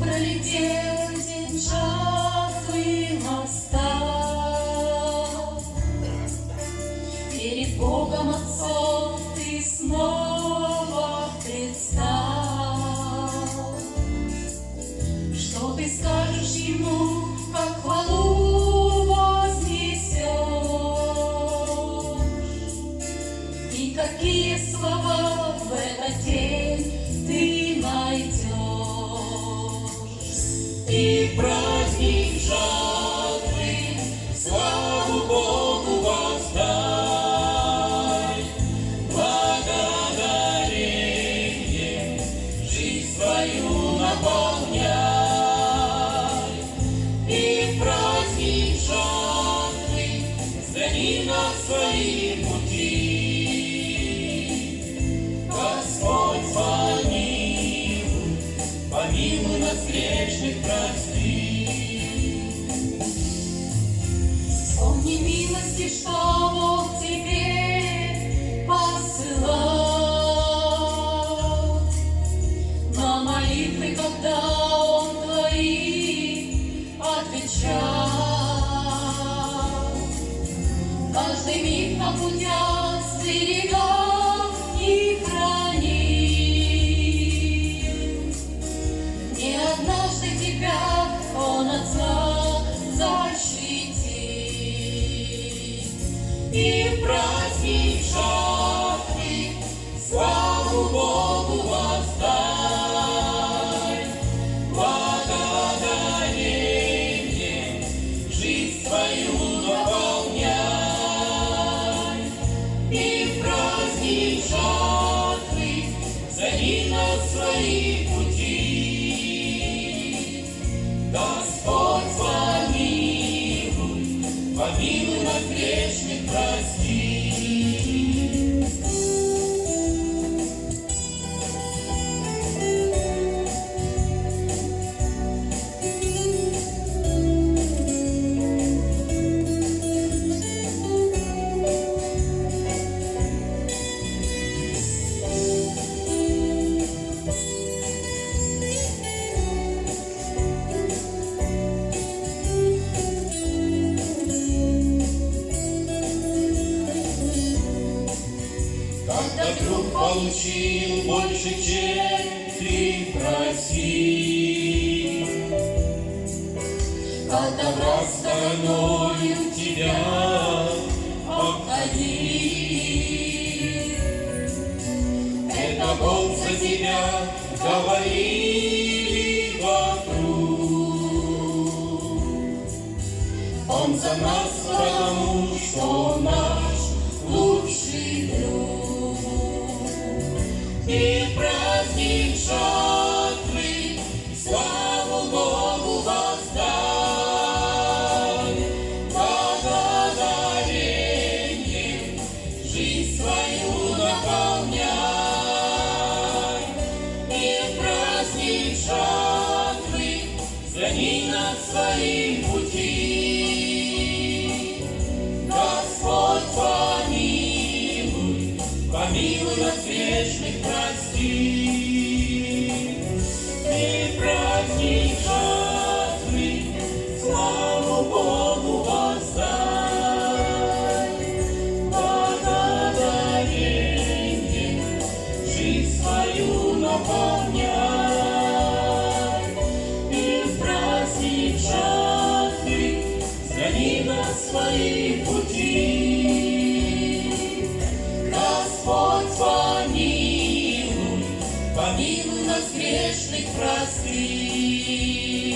пролетел день жатвы настал. Перед Богом Отцом ты снова предстал. Что ты скажешь ему, как хвалу вознесешь? И какие слова в этот день ты найдешь? И праздник Каждый миг на путях стерегал и хранил. Не однажды тебя Господь помилуй, помилуй нас получил больше, чем ты просил, Когда враг стороною тебя обходил, Это Бог за тебя говорили вокруг. Он за нас, потому что И праздник жатвы, славу Богу воздай. Благодарение жизнь свою наполняй. И праздник жатвы, взгляни на свои пути. Помилуй нас грешных прости. И праздник жатвы, славу Богу воздай. Благодарение жизнь свою наполняй. И праздник жатвы, взгляни на свои пути. помилуй нас грешных прости.